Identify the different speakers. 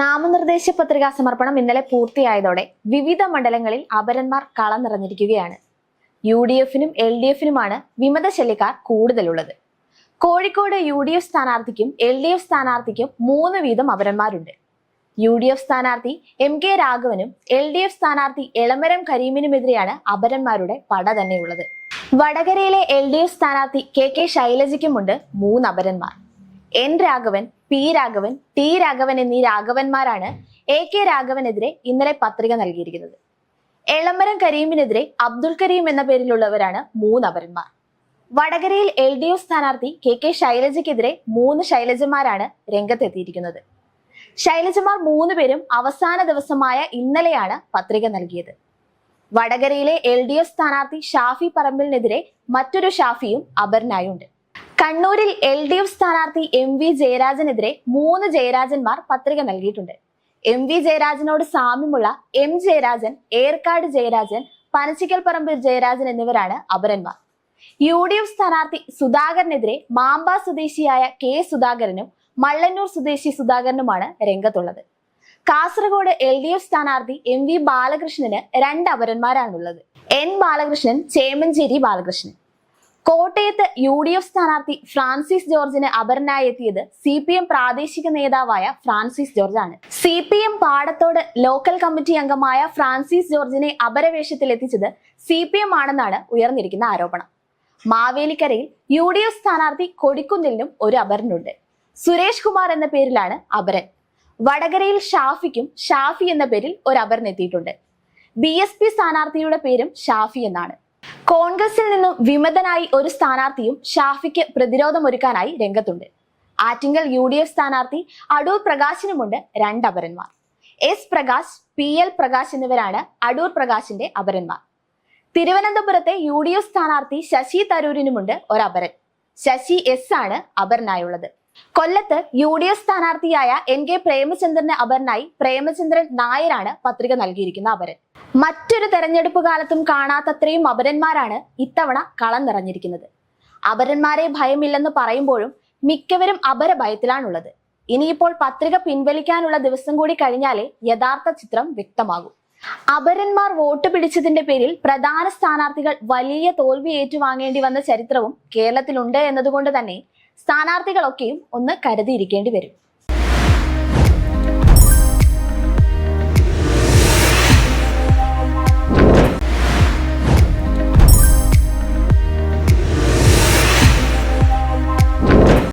Speaker 1: നാമനിർദ്ദേശ പത്രികാ സമർപ്പണം ഇന്നലെ പൂർത്തിയായതോടെ വിവിധ മണ്ഡലങ്ങളിൽ അപരന്മാർ കളം നിറഞ്ഞിരിക്കുകയാണ്. യു ഡി എഫിനും എൽ ഡി എഫിനുമാണ് വിമത ശല്യക്കാർ കൂടുതലുള്ളത്. കോഴിക്കോട് യു ഡി എഫ് സ്ഥാനാർത്ഥിക്കും എൽ ഡി എഫ് സ്ഥാനാർത്ഥിക്കും മൂന്ന് വീതം അപരന്മാരുണ്ട്. യു ഡി എഫ് സ്ഥാനാർത്ഥി എം കെ രാഘവനും എൽ ഡി എഫ് സ്ഥാനാർത്ഥി എളമരം കരീമിനുമെതിരെയാണ് അപരന്മാരുടെ പട തന്നെയുള്ളത്. വടകരയിലെ എൽ ഡി എഫ് സ്ഥാനാർത്ഥി കെ കെ ശൈലജയ്ക്കുമുണ്ട് മൂന്ന് അപരന്മാർ. N Raghavan P Raghavan T Raghavan എന്നീ രാഘവന്മാരാണ് എ കെ രാഘവനെതിരെ ഇന്നലെ പത്രിക നൽകിയിരിക്കുന്നത്. എളമരം കരീമിനെതിരെ അബ്ദുൽ കരീം എന്ന പേരിലുള്ളവരാണ് മൂന്ന് അപരന്മാർ വടകരയിൽ എൽ ഡി എഫ് സ്ഥാനാർത്ഥി കെ കെ ശൈലജയ്ക്കെതിരെ മൂന്ന് ശൈലജമാരാണ് രംഗത്തെത്തിയിരിക്കുന്നത്. ശൈലജമാർ മൂന്ന് പേരും അവസാന ദിവസമായ ഇന്നലെയാണ് പത്രിക നൽകിയത്. വടകരയിലെ എൽ ഡി എഫ് സ്ഥാനാർത്ഥി ഷാഫി പറമ്പിലിനെതിരെ മറ്റൊരു ഷാഫിയും അപരനായുണ്ട് കണ്ണൂരിൽ എൽ ഡി എഫ് സ്ഥാനാർത്ഥി എം വി ജയരാജനെതിരെ മൂന്ന് ജയരാജന്മാർ പത്രിക നൽകിയിട്ടുണ്ട്. എം വി ജയരാജനോട് സാമ്യമുള്ള എം ജയരാജൻ ഏർക്കാട് ജയരാജൻ പനച്ചിക്കൽ പറമ്പിൽ ജയരാജൻ എന്നിവരാണ് അപരന്മാർ. യു ഡി എഫ് സ്ഥാനാർത്ഥി സുധാകരനെതിരെ മാമ്പ സ്വദേശിയായ കെ സുധാകരനും മള്ളന്നൂർ സ്വദേശി സുധാകരനുമാണ് രംഗത്തുള്ളത്. കാസർഗോഡ് എൽ ഡി എഫ് സ്ഥാനാർത്ഥി എം വി ബാലകൃഷ്ണന് രണ്ട് അപരന്മാരാണുള്ളത്. എൻ ബാലകൃഷ്ണൻ ചേമഞ്ചേരി ബാലകൃഷ്ണൻ. കോട്ടയത്ത് യു ഡി എഫ് സ്ഥാനാർത്ഥി ഫ്രാൻസിസ് ജോർജിന് അപരനായി എത്തിയത് സി പി എം പ്രാദേശിക നേതാവായ ഫ്രാൻസിസ് ജോർജ് ആണ് സി പി എം പാടത്തോട് ലോക്കൽ കമ്മിറ്റി അംഗമായ ഫ്രാൻസിസ് ജോർജിനെ അപരവേഷത്തിൽ എത്തിച്ചത് സി പി എം ആണെന്നാണ് ഉയർന്നിരിക്കുന്ന ആരോപണം. മാവേലിക്കരയിൽ യു ഡി എഫ് സ്ഥാനാർത്ഥി കൊടിക്കുന്നിലിനും ഒരു അപരനുണ്ട്. സുരേഷ് കുമാർ എന്ന പേരിലാണ് അപരൻ. വടകരയിൽ ഷാഫിക്കും ഷാഫി എന്ന പേരിൽ ഒരു അപരൻ എത്തിയിട്ടുണ്ട്. ബി എസ് പി സ്ഥാനാർത്ഥിയുടെ പേരും ഷാഫി എന്നാണ്. കോൺഗ്രസിൽ നിന്നും വിമതനായി ഒരു സ്ഥാനാർത്ഥിയും ഷാഫിക്ക് പ്രതിരോധമൊരുക്കാനായി രംഗത്തുണ്ട്. ആറ്റിങ്ങൽ യു ഡി എഫ് സ്ഥാനാർത്ഥി അടൂർ പ്രകാശിനുമുണ്ട് രണ്ട് അപരന്മാർ. S Prakash P L Prakash എന്നിവരാണ് അടൂർ പ്രകാശിന്റെ അപരന്മാർ. തിരുവനന്തപുരത്തെ യു ഡി എഫ് സ്ഥാനാർത്ഥി ശശി തരൂരിനുമുണ്ട് ഒരപരൻ. ശശി എസ് ആണ് അപരനായുള്ളത്. കൊല്ലത്ത് യു ഡി എഫ് സ്ഥാനാർത്ഥിയായ എൻ കെ പ്രേമചന്ദ്രന് അപരനായി പ്രേമചന്ദ്രൻ നായരാണ് പത്രിക നൽകിയിരിക്കുന്ന അപരൻ. മറ്റൊരു തെരഞ്ഞെടുപ്പ് കാലത്തും കാണാത്തത്രയും അപരന്മാരാണ് ഇത്തവണ കളം നിറഞ്ഞിരിക്കുന്നത്. അപരന്മാരെ ഭയമില്ലെന്ന് പറയുമ്പോഴും മിക്കവരും അപര ഭയത്തിലാണുള്ളത്. ഇനിയിപ്പോൾ പത്രിക പിൻവലിക്കാനുള്ള ദിവസം കൂടി കഴിഞ്ഞാലേ യഥാർത്ഥ ചിത്രം വ്യക്തമാകൂ. അപരന്മാർ വോട്ട് പിടിച്ചതിന്റെ പേരിൽ പ്രധാന സ്ഥാനാർത്ഥികൾ വലിയ തോൽവി ഏറ്റുവാങ്ങേണ്ടി വന്ന ചരിത്രവും കേരളത്തിലുണ്ട് എന്നതുകൊണ്ട് തന്നെ സ്ഥാനാർത്ഥികളൊക്കെയും ഒന്ന് കരുതിയിരിക്കേണ്ടി വരും.